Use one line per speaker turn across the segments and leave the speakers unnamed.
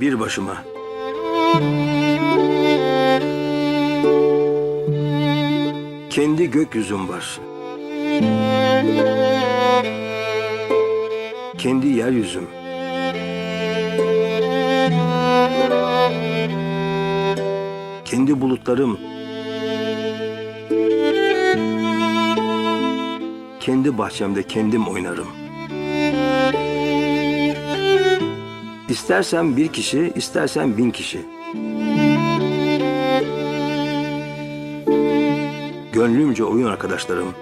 Bir başıma. Kendi gökyüzüm var. Kendi yeryüzüm. Kendi bulutlarım. Kendi bahçemde kendim oynarım. İstersen bir kişi, istersen bin kişi. Gönlümce oyun arkadaşlarım.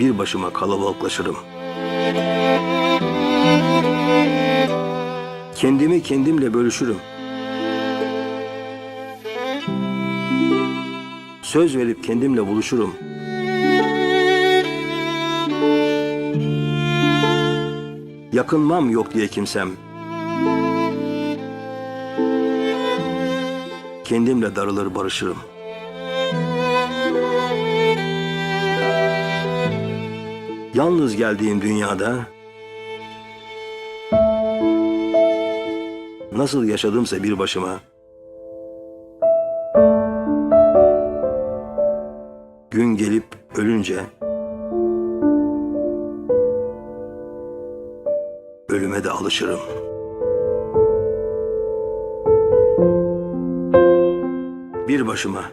Bir başıma kalabalıklaşırım. Kendimi kendimle bölüşürüm. Söz verip kendimle buluşurum. Yakınmam yok diye kimsem. Kendimle darılır barışırım. Yalnız geldiğim dünyada nasıl yaşadımsa bir başıma gün gelip ölünce ölüme de alışırım. Bir başıma